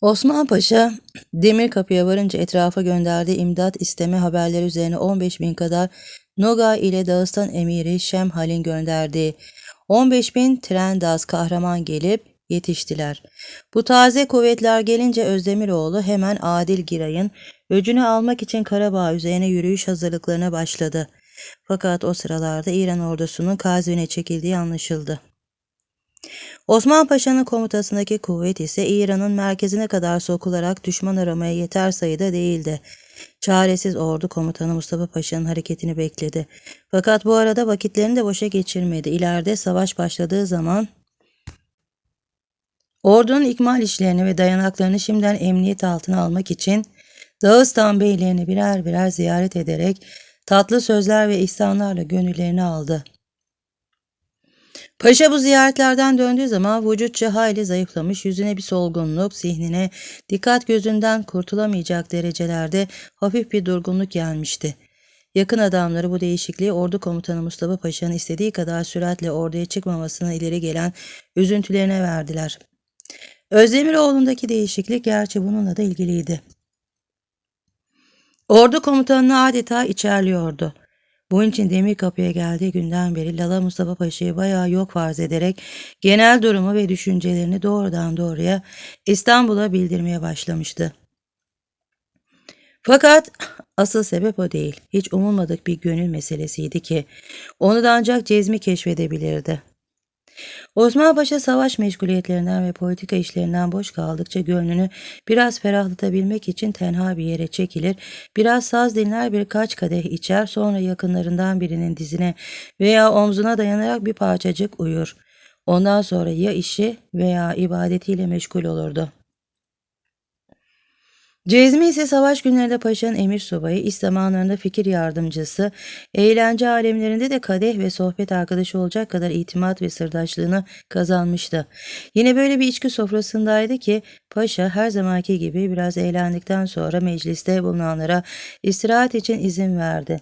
Osman Paşa demir kapıya varınca etrafa gönderdiği imdat isteme haberleri üzerine 15 bin kadar Noga ile Dağıstan emiri Şemhal'in gönderdiği 15 bin Trendaz kahraman gelip yetiştiler. Bu taze kuvvetler gelince Özdemiroğlu hemen Adil Giray'ın öcünü almak için Karabağ üzerine yürüyüş hazırlıklarına başladı. Fakat o sıralarda İran ordusunun Kazvin'e çekildiği anlaşıldı. Osman Paşa'nın komutasındaki kuvvet ise İran'ın merkezine kadar sokularak düşman aramaya yeter sayıda değildi. Çaresiz ordu komutanı Mustafa Paşa'nın hareketini bekledi. Fakat bu arada vakitlerini de boşa geçirmedi. İleride savaş başladığı zaman ordunun ikmal işlerini ve dayanaklarını şimdiden emniyet altına almak için Dağıstan beylerini birer birer ziyaret ederek tatlı sözler ve ihsanlarla gönüllerini aldı. Paşa bu ziyaretlerden döndüğü zaman vücutça hayli zayıflamış, yüzüne bir solgunluk, zihnine dikkat gözünden kurtulamayacak derecelerde hafif bir durgunluk gelmişti. Yakın adamları bu değişikliği ordu komutanı Mustafa Paşa'nın istediği kadar süratle orduya çıkmamasına ileri gelen üzüntülerine verdiler. Özdemiroğlu'ndaki değişiklik gerçi bununla da ilgiliydi. Ordu komutanını adeta içerliyordu. Bunun için Demir Kapı'ya geldiği günden beri Lala Mustafa Paşa'yı bayağı yok farz ederek genel durumu ve düşüncelerini doğrudan doğruya İstanbul'a bildirmeye başlamıştı. Fakat asıl sebep o değil. Hiç umulmadık bir gönül meselesiydi ki onu da ancak Cezmi keşfedebilirdi. Osman Paşa savaş meşguliyetlerinden ve politika işlerinden boş kaldıkça gönlünü biraz ferahlatabilmek için tenha bir yere çekilir, biraz saz dinler birkaç kadeh içer sonra yakınlarından birinin dizine veya omzuna dayanarak bir parçacık uyur. Ondan sonra ya işi veya ibadetiyle meşgul olurdu. Cezmi ise savaş günlerinde paşanın emir subayı, iş zamanlarında fikir yardımcısı, eğlence alemlerinde de kadeh ve sohbet arkadaşı olacak kadar itimat ve sırdaşlığını kazanmıştı. Yine böyle bir içki sofrasındaydı ki paşa her zamanki gibi biraz eğlendikten sonra mecliste bulunanlara istirahat için izin verdi.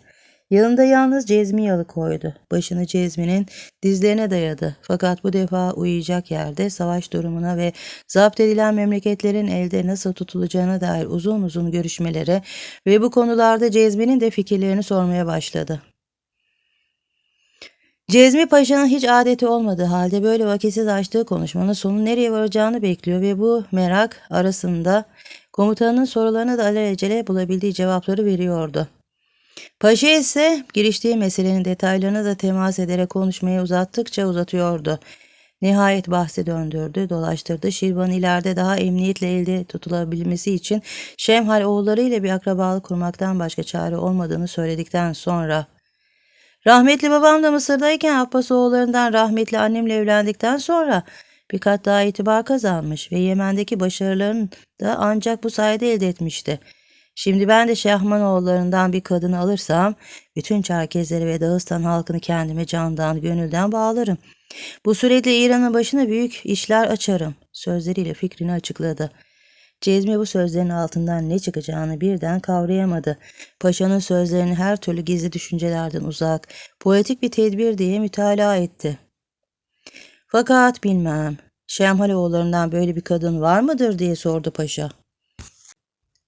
Yanında yalnız Cezmi alıkoydu. Başını Cezmi'nin dizlerine dayadı. Fakat bu defa uyuyacak yerde savaş durumuna ve zapt edilen memleketlerin elde nasıl tutulacağına dair uzun uzun görüşmelere ve bu konularda Cezmi'nin de fikirlerini sormaya başladı. Cezmi Paşa'nın hiç adeti olmadığı halde böyle vakitsiz açtığı konuşmanın sonu nereye varacağını bekliyor ve bu merak arasında komutanın sorularına da alelacele bulabildiği cevapları veriyordu. Paşa ise giriştiği meselenin detaylarına da temas ederek konuşmayı uzattıkça uzatıyordu. Nihayet bahsi döndürdü, dolaştırdı. Şirvan ileride daha emniyetle elde tutulabilmesi için Şemhal oğullarıyla bir akrabalık kurmaktan başka çare olmadığını söyledikten sonra Rahmetli babam da Mısır'dayken Abbas oğullarından rahmetli annemle evlendikten sonra bir kat daha itibar kazanmış ve Yemen'deki başarılarını da ancak bu sayede elde etmişti. Şimdi ben de Şahmanoğullarından bir kadını alırsam bütün Çerkezleri ve Dağıstan halkını kendime candan, gönülden bağlarım. Bu suretle İran'ın başına büyük işler açarım. Sözleriyle fikrini açıkladı. Cezmi bu sözlerin altından ne çıkacağını birden kavrayamadı. Paşanın sözlerini her türlü gizli düşüncelerden uzak, poetik bir tedbir diye mütalaa etti. Fakat bilmem, Şemhaloğullarından böyle bir kadın var mıdır diye sordu paşa.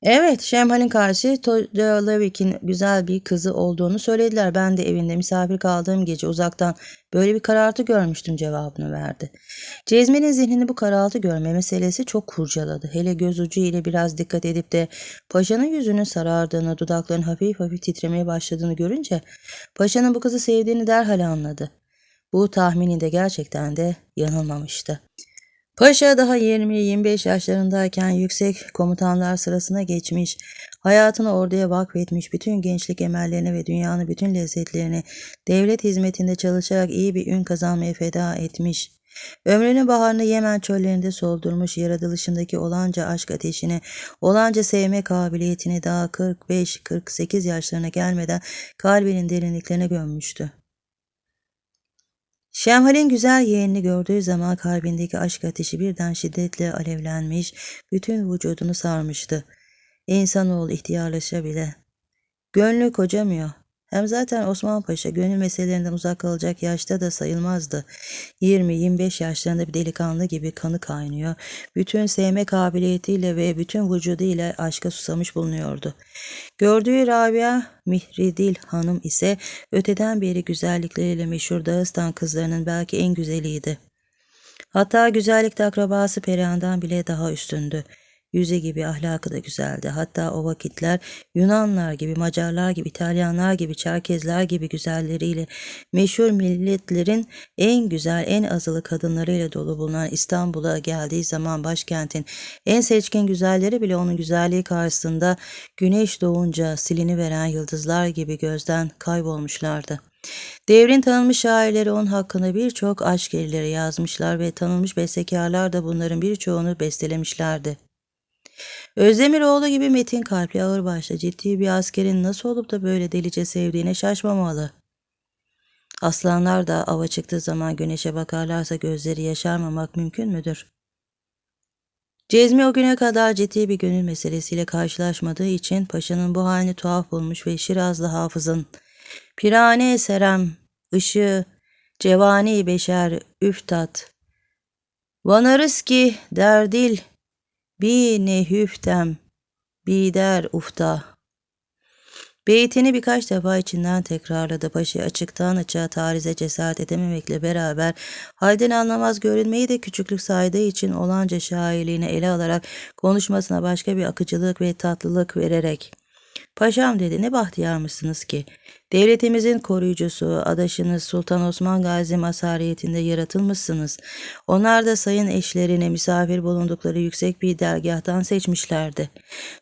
Evet, Şemhal'in karşı Todorovik'in güzel bir kızı olduğunu söylediler. Ben de evinde misafir kaldığım gece uzaktan böyle bir karartı görmüştüm cevabını verdi. Cezmi'nin zihnini bu karartı görme meselesi çok kurcaladı. Hele göz ucu ile biraz dikkat edip de paşanın yüzünün sarardığını, dudaklarının hafif hafif titremeye başladığını görünce paşanın bu kızı sevdiğini derhal anladı. Bu tahmininde gerçekten de yanılmamıştı. Paşa daha 20-25 yaşlarındayken yüksek komutanlar sırasına geçmiş, hayatını orduya vakfetmiş, bütün gençlik emellerini ve dünyanın bütün lezzetlerini devlet hizmetinde çalışarak iyi bir ün kazanmaya feda etmiş. Ömrünün baharını Yemen çöllerinde soldurmuş, yaratılışındaki olanca aşk ateşini, olanca sevme kabiliyetini daha 45-48 yaşlarına gelmeden kalbinin derinliklerine gömmüştü. Şemhal'in güzel yeğenini gördüğü zaman kalbindeki aşk ateşi birden şiddetle alevlenmiş, bütün vücudunu sarmıştı. İnsanoğlu ihtiyarlaşa bile. Gönlü kocamıyor. Hem zaten Osman Paşa gönül meselelerinden uzak kalacak yaşta da sayılmazdı. 20-25 yaşlarında bir delikanlı gibi kanı kaynıyor. Bütün sevme kabiliyetiyle ve bütün vücuduyla aşka susamış bulunuyordu. Gördüğü Rabia Mihridil Hanım ise öteden beri güzellikleriyle meşhur Dağıstan kızlarının belki en güzeliydi. Hatta güzellikte akrabası Perihan'dan bile daha üstündü. Yüzü gibi ahlakı da güzeldi. Hatta o vakitler Yunanlar gibi, Macarlar gibi, İtalyanlar gibi, Çerkezler gibi güzelleriyle meşhur milletlerin en güzel, en azılı kadınlarıyla dolu bulunan İstanbul'a geldiği zaman başkentin en seçkin güzelleri bile onun güzelliği karşısında güneş doğunca silini yıldızlar gibi gözden kaybolmuşlardı. Devrin tanınmış şairleri onun hakkında birçok aşk erileri yazmışlar ve tanınmış bestekarlar da bunların birçoğunu bestelemişlerdi. Özdemiroğlu gibi metin kalpli ağırbaşlı ciddi bir askerin nasıl olup da böyle delice sevdiğine şaşmamalı. Aslanlar da ava çıktığı zaman güneşe bakarlarsa gözleri yaşarmamak mümkün müdür? Cezmi o güne kadar ciddi bir gönül meselesiyle karşılaşmadığı için paşanın bu halini tuhaf bulmuş ve Şirazlı hafızın Pirane serem, ışığı, cevani beşer, üftat. Vanarız ki derdil, bi nehüftem, bi der ufta. Beytini birkaç defa içinden tekrarladı. Paşa açıktan açığa tarize cesaret edememekle beraber halden anlamaz görünmeyi de küçüklük saydığı için olanca şairliğini ele alarak konuşmasına başka bir akıcılık ve tatlılık vererek Paşam dedi ne bahtiyarmışsınız ki. Devletimizin koruyucusu, adaşınız Sultan Osman Gazi masariyetinde yaratılmışsınız. Onlar da sayın eşlerine misafir bulundukları yüksek bir dergahtan seçmişlerdi.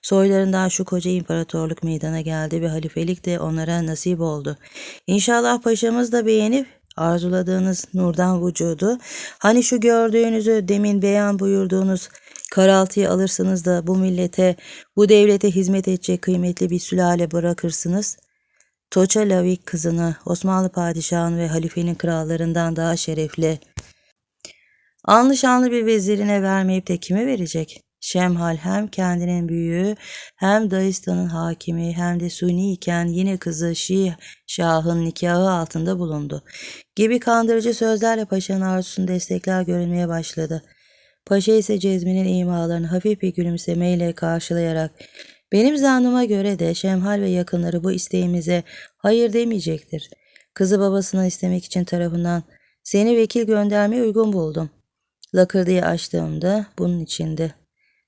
Soylarından şu koca imparatorluk meydana geldi ve halifelik de onlara nasip oldu. İnşallah paşamız da beğenip arzuladığınız nurdan vücudu, hani şu gördüğünüzü demin beyan buyurduğunuz Karaltıyı alırsınız da bu millete, bu devlete hizmet edecek kıymetli bir sülale bırakırsınız. Toça Lavik kızını Osmanlı padişahının ve halifenin krallarından daha şerefli, anlı şanlı bir vezirine vermeyip de kime verecek? Şemhal hem kendinin büyüğü hem Dağistan'ın hakimi hem de Suni iken yine kızı Şih Şah'ın nikahı altında bulundu. Gibi kandırıcı sözlerle paşanın arzusunu destekler görünmeye başladı. Paşa ise Cezmi'nin imalarını hafif bir gülümsemeyle karşılayarak benim zannıma göre de Şemhal ve yakınları bu isteğimize hayır demeyecektir. Kızı babasından istemek için tarafından seni vekil göndermeye uygun buldum. Lakırdıya açtığımda bunun içinde.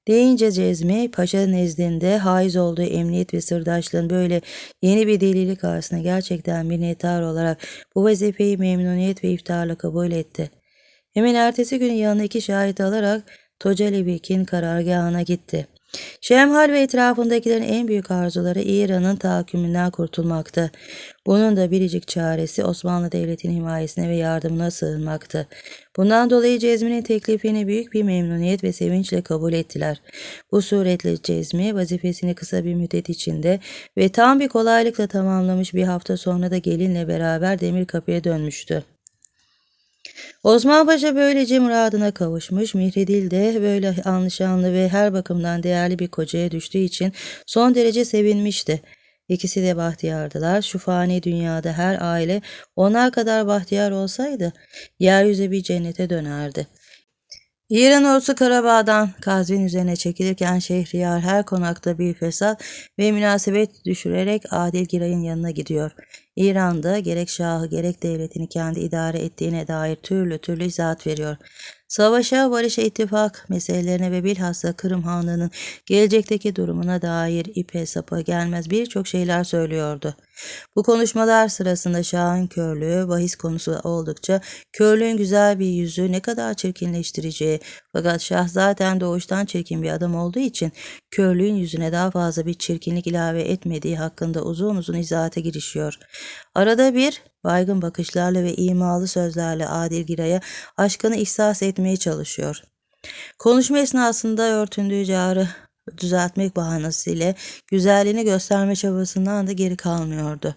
Deyince Cezmi, paşa nezdinde haiz olduğu emniyet ve sırdaşlığın böyle yeni bir delili karşısında gerçekten minnettar olarak bu vazifeyi memnuniyet ve iftarla kabul etti. Hemen ertesi gün yanına iki şahit alarak Tocalibik'in karargahına gitti. Şemhal ve etrafındakilerin en büyük arzuları İran'ın tahakkümünden kurtulmaktı. Bunun da biricik çaresi Osmanlı Devleti'nin himayesine ve yardımına sığınmaktı. Bundan dolayı Cezmi'nin teklifini büyük bir memnuniyet ve sevinçle kabul ettiler. Bu suretle Cezmi vazifesini kısa bir müddet içinde ve tam bir kolaylıkla tamamlamış bir hafta sonra da gelinle beraber demir kapıya dönmüştü. Osman Paşa böylece muradına kavuşmuş, Mihridil de böyle anlaşanlı ve her bakımdan değerli bir kocaya düştüğü için son derece sevinmişti. İkisi de bahtiyardılar. Şu fani dünyada her aile onlar kadar bahtiyar olsaydı yeryüzü bir cennete dönerdi. İran ordusu Karabağ'dan Kazvin üzerine çekilirken Şehriyar her konakta bir fesat ve münasebet düşürerek Adil Giray'ın yanına gidiyor. İran'da gerek şahı gerek devletini kendi idare ettiğine dair türlü türlü izahat veriyor. Savaşa, barışa, ittifak meselelerine ve bilhassa Kırım Hanlığı'nın gelecekteki durumuna dair ipe sapa gelmez birçok şeyler söylüyordu. Bu konuşmalar sırasında Şah'ın körlüğü bahis konusu oldukça körlüğün güzel bir yüzü ne kadar çirkinleştireceği fakat Şah zaten doğuştan çirkin bir adam olduğu için körlüğün yüzüne daha fazla bir çirkinlik ilave etmediği hakkında uzun uzun izahata girişiyor. Arada bir baygın bakışlarla ve imalı sözlerle Adil Giray'a aşkını ihsas etmeye çalışıyor. Konuşma esnasında örtündüğü carı düzeltmek bahanesiyle güzelliğini gösterme çabasından da geri kalmıyordu.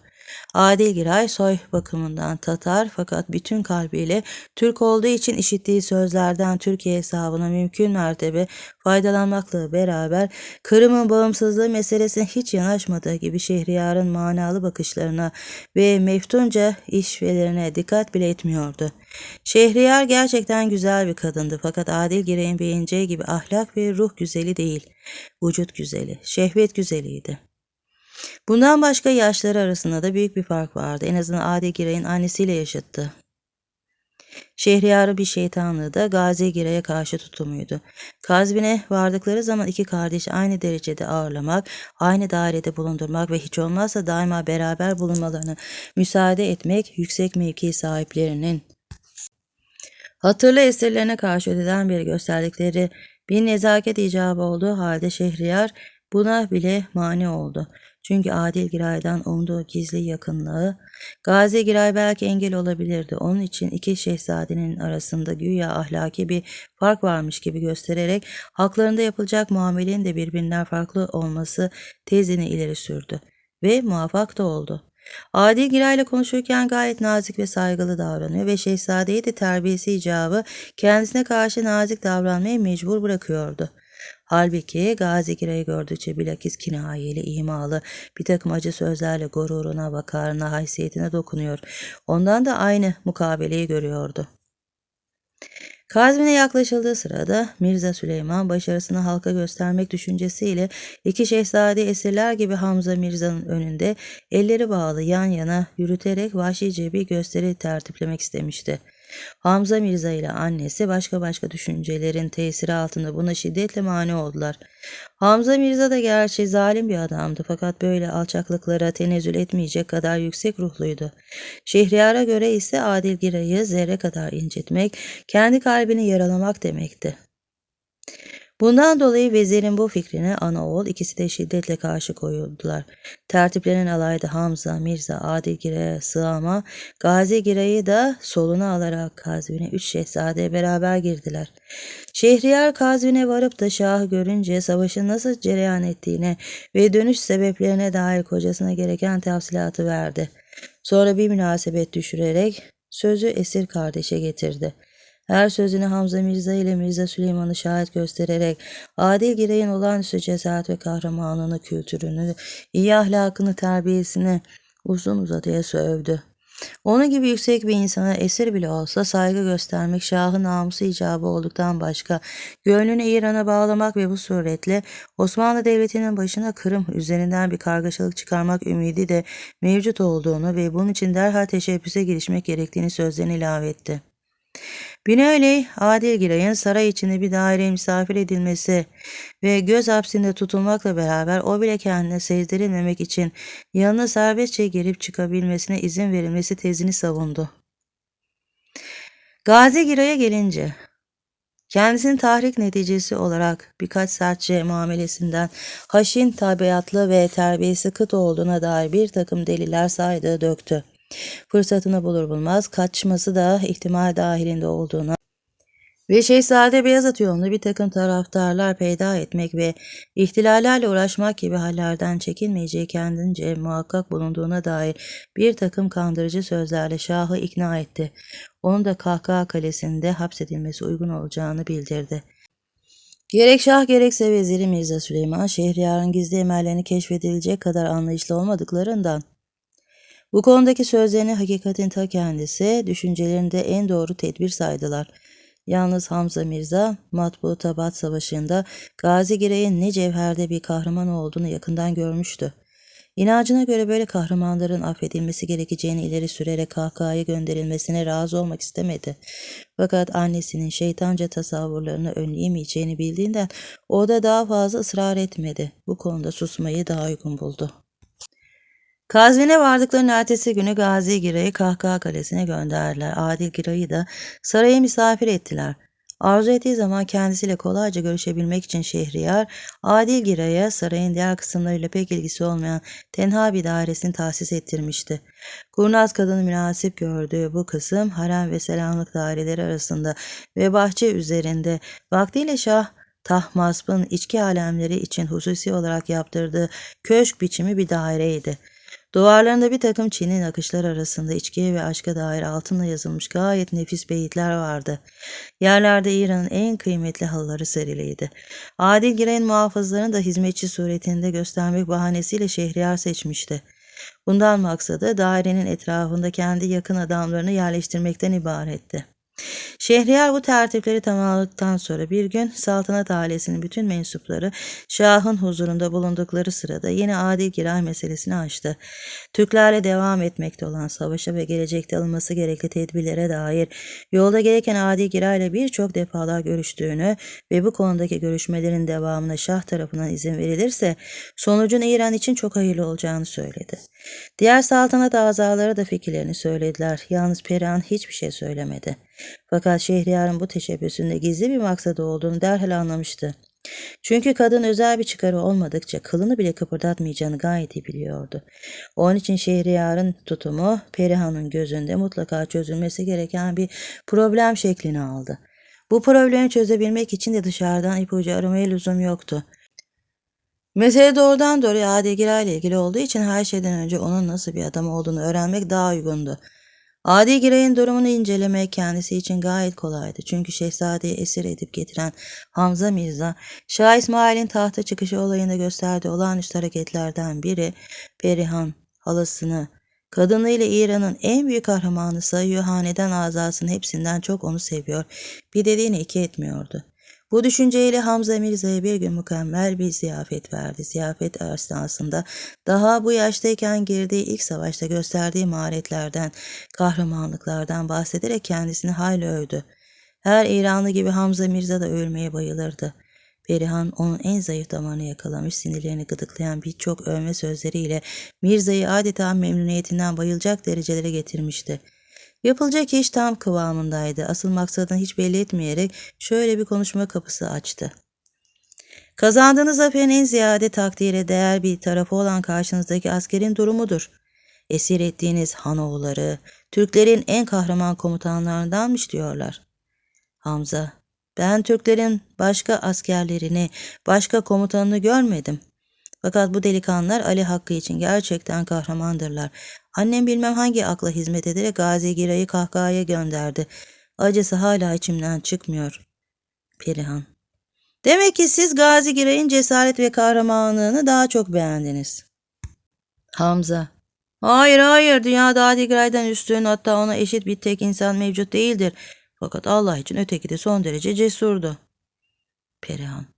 Adil Giray soy bakımından Tatar fakat bütün kalbiyle Türk olduğu için işittiği sözlerden Türkiye hesabına mümkün mertebe faydalanmakla beraber Kırım'ın bağımsızlığı meselesine hiç yanaşmadığı gibi Şehriyar'ın manalı bakışlarına ve meftunca işvelerine dikkat bile etmiyordu. Şehriyar gerçekten güzel bir kadındı fakat Adil Giray'ın beğeneceği gibi ahlak ve ruh güzeli değil, vücut güzeli, şehvet güzeliydi. Bundan başka yaşları arasında da büyük bir fark vardı. En azından Adil Giray'ın annesiyle yaşıttı. Şehriyarı bir şeytanlığı da Gazi Giray'a karşı tutumuydu. Kazvine vardıkları zaman iki kardeş aynı derecede ağırlamak, aynı dairede bulundurmak ve hiç olmazsa daima beraber bulunmalarını müsaade etmek yüksek mevki sahiplerinin hatırlı esirlerine karşı öteden beri gösterdikleri bir nezaket icabı olduğu halde Şehriyar buna bile mani oldu. Çünkü Adil Giray'dan umduğu gizli yakınlığı, Gazi Giray belki engel olabilirdi. Onun için iki şehzadenin arasında güya ahlaki bir fark varmış gibi göstererek haklarında yapılacak muamelenin de birbirinden farklı olması tezini ileri sürdü. Ve muvaffak da oldu. Adil Giray ile konuşurken gayet nazik ve saygılı davranıyor ve şehzadeyi de terbiyesi icabı kendisine karşı nazik davranmaya mecbur bırakıyordu. Halbuki Gazi Giray'ı gördükçe bilakis kinayeli, imalı, bir takım acı sözlerle gururuna, vakarına, haysiyetine dokunuyor. Ondan da aynı mukabeleyi görüyordu. Kazvin'e yaklaşıldığı sırada Mirza Süleyman başarısını halka göstermek düşüncesiyle iki şehzade esirler gibi Hamza Mirza'nın önünde elleri bağlı yan yana yürüterek vahşice bir gösteri tertiplemek istemişti. Hamza Mirza ile annesi başka başka düşüncelerin tesiri altında buna şiddetle mani oldular. Hamza Mirza da gerçi zalim bir adamdı fakat böyle alçaklıklara tenezzül etmeyecek kadar yüksek ruhluydu. Şehriyar'a göre ise Adil Giray'ı zerre kadar incitmek, kendi kalbini yaralamak demekti. Bundan dolayı vezirin bu fikrine ana oğul ikisi de şiddetle karşı koyuldular. Tertiplenen alayda Hamza, Mirza, Adil Gire'ye sığama, Gazi Gire'yi de soluna alarak Kazvin'e üç şehzade beraber girdiler. Şehriyar Kazvin'e varıp da Şah'ı görünce savaşın nasıl cereyan ettiğine ve dönüş sebeplerine dair kocasına gereken tavsilatı verdi. Sonra bir münasebet düşürerek sözü esir kardeşe getirdi. Her sözüne Hamza Mirza ile Mirza Süleyman'ı şahit göstererek Adil Girey'in olağanüstü cesaret ve kahramanlığını, kültürünü, iyi ahlakını, terbiyesini uzun uzadıya sövdü. Onun gibi yüksek bir insana esir bile olsa saygı göstermek şahın namusu icabı olduktan başka gönlünü İran'a bağlamak ve bu suretle Osmanlı Devleti'nin başına Kırım üzerinden bir kargaşalık çıkarmak ümidi de mevcut olduğunu ve bunun için derhal teşebbüse girişmek gerektiğini sözlerine ilave etti. Binaenaleyh Adil Giray'ın saray içinde bir daireye misafir edilmesi ve göz hapsinde tutulmakla beraber o bile kendine sezdirilmemek için yanına serbestçe girip çıkabilmesine izin verilmesi tezini savundu. Gazi Giray'a gelince Kendisinin tahrik neticesi olarak birkaç sertçe muamelesinden haşin tabiatlı ve terbiyesi kıt olduğuna dair bir takım deliller saydığı döktü. Fırsatını bulur bulmaz kaçması da ihtimal dahilinde olduğuna ve Şehzade Beyazıt yolunda bir takım taraftarlar peyda etmek ve ihtilallerle uğraşmak gibi hallerden çekinmeyeceği kendince muhakkak bulunduğuna dair bir takım kandırıcı sözlerle Şah'ı ikna etti. Onun da Kahkaha Kalesi'nde hapsedilmesi uygun olacağını bildirdi. Gerek Şah gerekse Veziri Mirza Süleyman, Şehriyar'ın gizli emellerini keşfedilecek kadar anlayışlı olmadıklarından bu konudaki sözlerini hakikatin ta kendisi, düşüncelerinde en doğru tedbir saydılar. Yalnız Hamza Mirza, Matbu Tabat Savaşı'nda Gazi Girey'in ne cevherde bir kahraman olduğunu yakından görmüştü. İnacına göre böyle kahramanların affedilmesi gerekeceğini ileri sürerek kahkahaya gönderilmesine razı olmak istemedi. Fakat annesinin şeytanca tasavvurlarını önleyemeyeceğini bildiğinden o da daha fazla ısrar etmedi. Bu konuda susmayı daha uygun buldu. Kazvine vardıklarının ertesi günü Gazi Giray'ı Kahkaha Kalesi'ne gönderdiler. Adil Giray'ı da saraya misafir ettiler. Arzu ettiği zaman kendisiyle kolayca görüşebilmek için Şehriyar, Adil Giray'a sarayın diğer kısımlarıyla pek ilgisi olmayan tenha bir dairesini tahsis ettirmişti. Kurnaz kadını münasip gördüğü bu kısım harem ve selamlık daireleri arasında ve bahçe üzerinde vaktiyle Şah Tahmasp'ın içki alemleri için hususi olarak yaptırdığı köşk biçimi bir daireydi. Duvarlarında bir takım Çin'in akışlar arasında içkiye ve aşka dair altınla yazılmış gayet nefis beyitler vardı. Yerlerde İran'ın en kıymetli halıları seriliydi. Adil Giray'ın muhafızlarını da hizmetçi suretinde göstermek bahanesiyle Şehriyar seçmişti. Bundan maksadı dairenin etrafında kendi yakın adamlarını yerleştirmekten ibaretti. Şehriyar bu tertipleri tamamladıktan sonra bir gün saltanat ailesinin bütün mensupları Şah'ın huzurunda bulundukları sırada yine adil giray meselesini açtı. Türklerle devam etmekte olan savaşa ve gelecekte alınması gerekli tedbirlere dair yolda gereken adil girayla birçok defalar görüştüğünü ve bu konudaki görüşmelerin devamına Şah tarafından izin verilirse sonucun İran için çok hayırlı olacağını söyledi. Diğer saltanat azaları da fikirlerini söylediler. Yalnız Perihan hiçbir şey söylemedi. Fakat Şehriyar'ın bu teşebbüsünde gizli bir maksadı olduğunu derhal anlamıştı. Çünkü kadın özel bir çıkarı olmadıkça kılını bile kıpırdatmayacağını gayet iyi biliyordu. Onun için Şehriyar'ın tutumu Perihan'ın gözünde mutlaka çözülmesi gereken bir problem şeklini aldı. Bu problemi çözebilmek için de dışarıdan ipucu aramaya lüzum yoktu. Mesele doğrudan doğruya Adigira ile ilgili olduğu için her şeyden önce onun nasıl bir adam olduğunu öğrenmek daha uygundu. Adi Giray'ın durumunu incelemek kendisi için gayet kolaydı. Çünkü şehzadeyi esir edip getiren Hamza Mirza, Şah İsmail'in tahta çıkışı olayında gösterdiği olağanüstü hareketlerden biri Perihan, halasını, kadınıyla İran'ın en büyük kahramanı sayıyor hanedan azasının hepsinden çok onu seviyor. Bir dediğini iki etmiyordu. Bu düşünceyle Hamza Mirza'ya bir gün mükemmel bir ziyafet verdi. Ziyafet esnasında daha bu yaştayken girdiği ilk savaşta gösterdiği maharetlerden, kahramanlıklardan bahsederek kendisini hayli övdü. Her İranlı gibi Hamza Mirza da ölmeye bayılırdı. Perihan onun en zayıf damarını yakalamış, sinirlerini gıdıklayan birçok övme sözleriyle Mirza'yı adeta memnuniyetinden bayılacak derecelere getirmişti. Yapılacak iş tam kıvamındaydı. Asıl maksadını hiç belli etmeyerek şöyle bir konuşma kapısı açtı. Kazandığınız zaferin en ziyade takdire değer bir tarafı olan karşınızdaki askerin durumudur. Esir ettiğiniz Hanoğulları, Türklerin en kahraman komutanlarındanmış diyorlar. Hamza, ben Türklerin başka askerlerini, başka komutanını görmedim. Fakat bu delikanlılar Ali Hakkı için gerçekten kahramandırlar. Annem bilmem hangi akla hizmet ederek Gazi Giray'ı kahkahaya gönderdi. Acısı hala içimden çıkmıyor. Perihan. Demek ki siz Gazi Giray'ın cesaret ve kahramanlığını daha çok beğendiniz. Hamza. Hayır hayır dünyada Adi Giray'dan üstün hatta ona eşit bir tek insan mevcut değildir. Fakat Allah için öteki de son derece cesurdu. Perihan.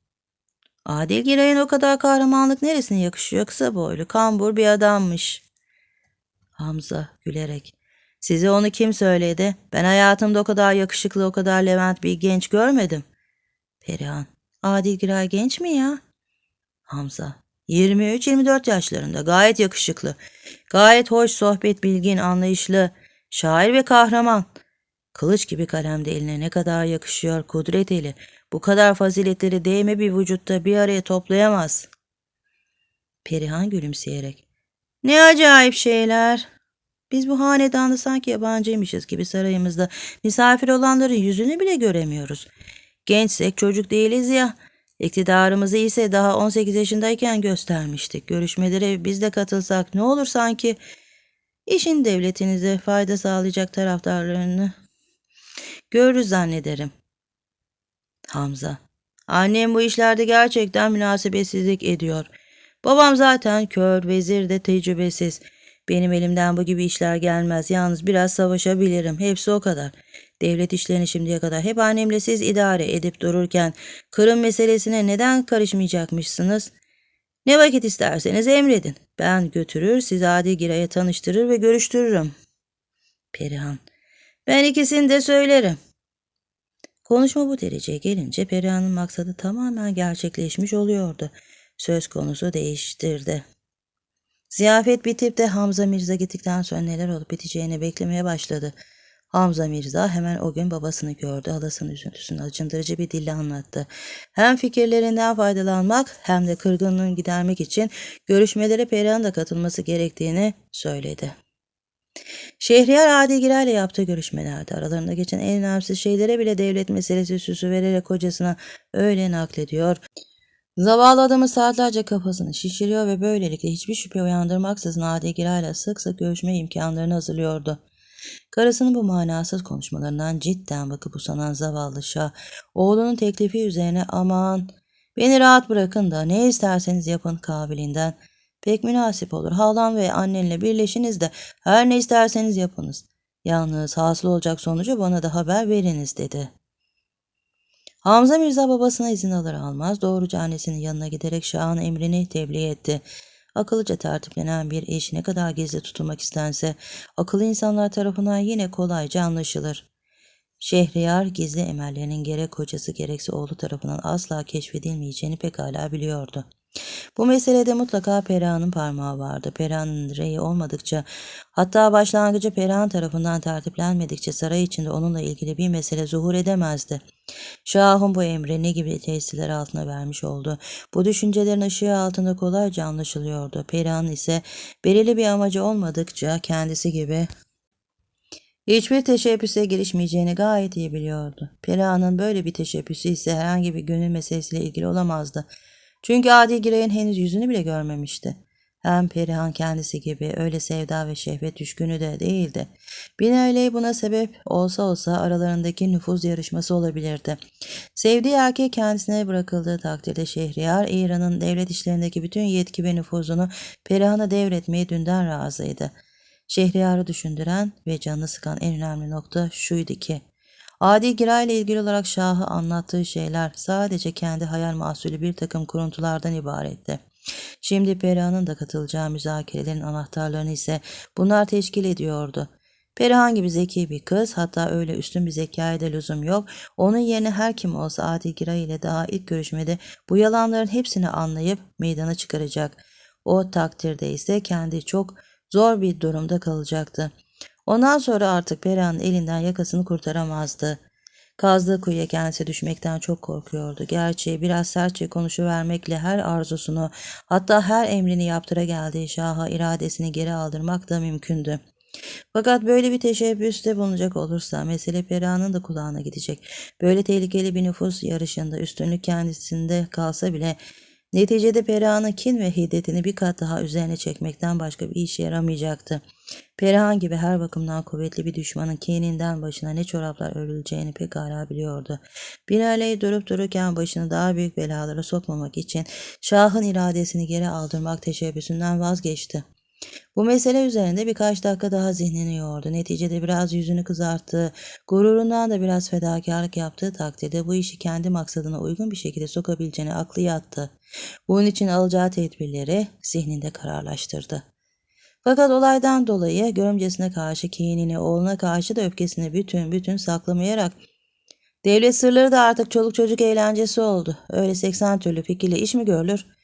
Adil Giray'ın o kadar kahramanlık neresine yakışıyor kısa boylu, kambur bir adammış. Hamza gülerek. Size onu kim söyledi? Ben hayatımda o kadar yakışıklı, o kadar Levent bir genç görmedim. Perihan. Adil Giray genç mi ya? Hamza. 23-24 yaşlarında gayet yakışıklı. Gayet hoş sohbet, bilgin, anlayışlı. Şair ve kahraman. Kılıç gibi kalemde eline ne kadar yakışıyor kudret eli. Bu kadar faziletleri değme bir vücutta bir araya toplayamaz. Perihan gülümseyerek. Ne acayip şeyler. Biz bu hanedanda sanki yabancıymışız gibi sarayımızda misafir olanların yüzünü bile göremiyoruz. Gençsek çocuk değiliz ya. İktidarımızı ise daha 18 yaşındayken göstermiştik. Görüşmelere biz de katılsak ne olur sanki işin devletinize fayda sağlayacak taraftarlarını görürüz zannederim. Hamza. Annem bu işlerde gerçekten münasebetsizlik ediyor. Babam zaten kör, vezir de tecrübesiz. Benim elimden bu gibi işler gelmez. Yalnız biraz savaşabilirim. Hepsi o kadar. Devlet işlerini şimdiye kadar hep annemle siz idare edip dururken Kırım meselesine neden karışmayacakmışsınız? Ne vakit isterseniz emredin. Ben götürür, sizi Adi Giray'a tanıştırır ve görüştürürüm. Perihan. Ben ikisini de söylerim. Konuşma bu dereceye gelince Perihan'ın maksadı tamamen gerçekleşmiş oluyordu. Söz konusu değiştirdi. Ziyafet bitip de Hamza Mirza gittikten sonra neler olup biteceğini beklemeye başladı. Hamza Mirza hemen o gün babasını gördü. Halasının üzüntüsünü acındırıcı bir dille anlattı. Hem fikirlerinden faydalanmak hem de kırgınlığını gidermek için görüşmelere Perihan da katılması gerektiğini söyledi. Şehriyar Adigir'le ile yaptığı görüşmelerde aralarında geçen en önemsiz şeylere bile devlet meselesi süsü vererek kocasına öyle naklediyor. Zavallı adamın saatlerce kafasını şişiriyor ve böylelikle hiçbir şüphe uyandırmaksızın Adi Giray'la sık sık görüşme imkanlarını hazırlıyordu. Karısının bu manasız konuşmalarından cidden bakıp usanan zavallı Şah, oğlunun teklifi üzerine aman beni rahat bırakın da ne isterseniz yapın kabilinden pek münasip olur. Halam ve annenle birleşiniz de her ne isterseniz yapınız. Yalnız hasıl olacak sonucu bana da haber veriniz dedi. Hamza Mirza babasına izin alır almaz doğruca annesinin yanına giderek Şah'ın emrini tebliğ etti. Akıllıca tertiplenen bir eş ne kadar gizli tutulmak istense akıllı insanlar tarafından yine kolayca anlaşılır. Şehriyar gizli emellerinin gerek kocası gerekse oğlu tarafından asla keşfedilmeyeceğini pekala biliyordu. Bu meselede mutlaka Perihan'ın parmağı vardı. Perihan'ın reyi olmadıkça, hatta başlangıcı Perihan tarafından tertiplenmedikçe saray içinde onunla ilgili bir mesele zuhur edemezdi. Şah'ın bu emri ne gibi tesirler altına vermiş oldu. Bu düşüncelerin ışığı altında kolayca anlaşılıyordu. Perihan ise belirli bir amacı olmadıkça kendisi gibi hiçbir teşebbüse girişmeyeceğini gayet iyi biliyordu. Perihan'ın böyle bir teşebbüsü ise herhangi bir gönül meselesiyle ilgili olamazdı. Çünkü Adi Girey'in henüz yüzünü bile görmemişti. Hem Perihan kendisi gibi öyle sevda ve şehvet düşkünü de değildi. Binaenaleyh buna sebep olsa olsa aralarındaki nüfuz yarışması olabilirdi. Sevdiği erkek kendisine bırakıldığı takdirde Şehriyar, İran'ın devlet işlerindeki bütün yetki ve nüfuzunu Perihan'a devretmeye dünden razıydı. Şehriyar'ı düşündüren ve canını sıkan en önemli nokta şuydu ki, Adi Gira ile ilgili olarak Şah'ı anlattığı şeyler sadece kendi hayal mahsulü bir takım kuruntulardan ibaretti. Şimdi Perihan'ın da katılacağı müzakerelerin anahtarlarını ise bunlar teşkil ediyordu. Perihan gibi zeki bir kız hatta öyle üstün bir zekaya da lüzum yok. Onun yerine her kim olsa Adi Gira ile daha ilk görüşmede bu yalanların hepsini anlayıp meydana çıkaracak. O takdirde ise kendi çok zor bir durumda kalacaktı. Ondan sonra artık Perihan'ın elinden yakasını kurtaramazdı. Kazdığı kuyuya kendisi düşmekten çok korkuyordu. Gerçi biraz sertçe konuşuvermekle her arzusunu hatta her emrini yaptıra geldiği şaha iradesini geri aldırmak da mümkündü. Fakat böyle bir teşebbüste bulunacak olursa mesele Perihan'ın da kulağına gidecek. Böyle tehlikeli bir nüfus yarışında üstünlük kendisinde kalsa bile neticede Perihan'ın kin ve hiddetini bir kat daha üzerine çekmekten başka bir işe yaramayacaktı. Perihan gibi her bakımdan kuvvetli bir düşmanın kininden başına ne çoraplar örüleceğini pekala biliyordu. Binaenaleyh durup dururken başını daha büyük belalara sokmamak için Şah'ın iradesini geri aldırmak teşebbüsünden vazgeçti. Bu mesele üzerinde birkaç dakika daha zihnini yordu. Neticede biraz yüzünü kızarttı. Gururundan da biraz fedakarlık yaptığı takdirde bu işi kendi maksadına uygun bir şekilde sokabileceğini aklı yattı. Bunun için alacağı tedbirleri zihninde kararlaştırdı. Fakat olaydan dolayı görümcesine karşı kinini, oğluna karşı da öfkesini bütün bütün saklamayarak devlet sırları da artık çoluk çocuk eğlencesi oldu. Öyle 80 türlü fikirle iş mi görülür?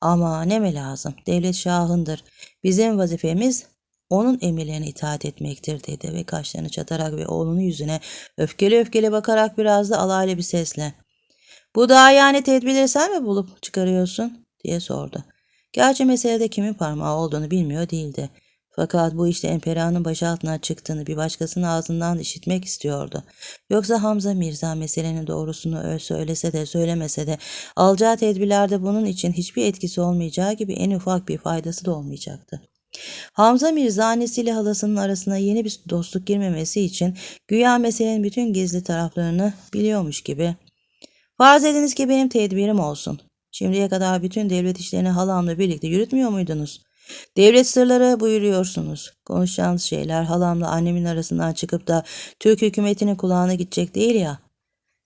Ama ne mi lazım? Devlet şahındır. Bizim vazifemiz onun emirlerine itaat etmektir dedi ve kaşlarını çatarak ve oğlunun yüzüne öfkeli öfkeli bakarak biraz da alaylı bir sesle. Bu daha yani tedbirleri sen mi bulup çıkarıyorsun? diye sordu. Gerçi meselede kimin parmağı olduğunu bilmiyor değildi. Fakat bu işte Empera'nın başı altına çıktığını bir başkasının ağzından işitmek istiyordu. Yoksa Hamza Mirza meselenin doğrusunu söylese de söylemese de alacağı tedbirlerde bunun için hiçbir etkisi olmayacağı gibi en ufak bir faydası da olmayacaktı. Hamza Mirza annesiyle halasının arasına yeni bir dostluk girmemesi için güya meselenin bütün gizli taraflarını biliyormuş gibi. Farz ediniz ki benim tedbirim olsun. Şimdiye kadar bütün devlet işlerini halamla birlikte yürütmüyor muydunuz? Devlet sırları buyuruyorsunuz. Konuşacağınız şeyler halamla annemin arasından çıkıp da Türk hükümetinin kulağına gidecek değil ya.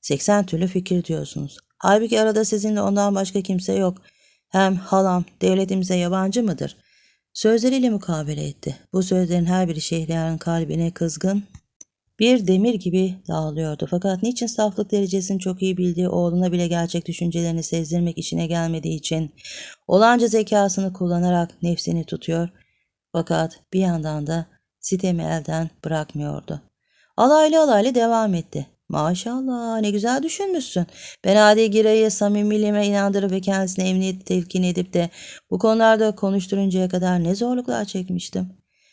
80 türlü fikir diyorsunuz. Halbuki arada sizinle ondan başka kimse yok. Hem halam devletimize yabancı mıdır? Sözleriyle mukabele etti. Bu sözlerin her biri Şehriyar'ın kalbine kızgın, bir demir gibi dağılıyordu. Fakat niçin saflık derecesini çok iyi bildiği oğluna bile gerçek düşüncelerini sezdirmek işine gelmediği için olanca zekasını kullanarak nefsini tutuyor. Fakat bir yandan da sitemi elden bırakmıyordu. Alaylı alaylı devam etti. Maşallah ne güzel düşünmüşsün. Ben Adi Giray'ı samimiliğime inandırıp ve kendisine emniyet telkin edip de bu konularda konuşturuncaya kadar ne zorluklar çekmiştim.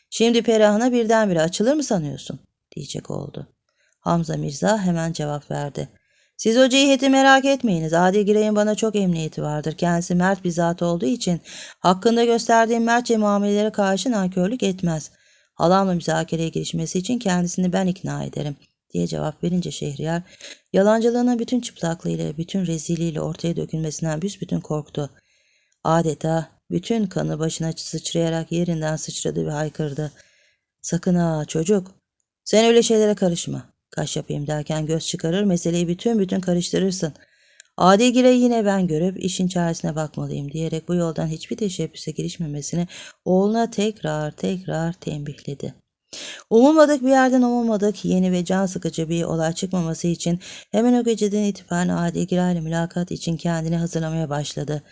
Şimdi Perihan'a birdenbire açılır mı sanıyorsun? Diyecek oldu. Hamza Mirza hemen cevap verdi. Siz o ciheti merak etmeyiniz. Adil Girey'in bana çok emniyeti vardır. Kendisi mert bir zat olduğu için hakkında gösterdiğim mertçe muamelelere karşı nankörlük etmez. Halamla müzakereye girişmesi için kendisini ben ikna ederim diye cevap verince Şehriyar, yalancılığının bütün çıplaklığıyla, bütün rezilliğiyle ortaya dökülmesinden büsbütün korktu. Adeta bütün kanı başına sıçrayarak yerinden sıçradı ve haykırdı. Sakın ha çocuk, sen öyle şeylere karışma. Kaş yapayım derken göz çıkarır, meseleyi bütün bütün karıştırırsın. Adi Girey yine ben görüp işin çaresine bakmalıyım diyerek bu yoldan hiçbir teşebbüse girişmemesini oğluna tekrar tekrar tembihledi. Umulmadık bir yerden umulmadık yeni ve can sıkıcı bir olay çıkmaması için hemen o geceden itibaren Adi Giray ile mülakat için kendini hazırlamaya başladı.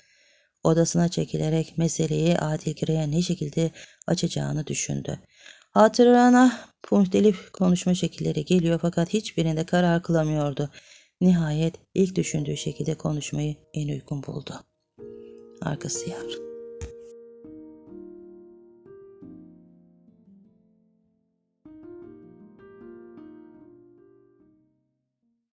Odasına çekilerek meseleyi Adil Giray'a ne şekilde açacağını düşündü. Hatırına muhtelif konuşma şekilleri geliyor fakat hiçbirinde karar kılamıyordu. Nihayet ilk düşündüğü şekilde konuşmayı en uygun buldu. Arkası yarın.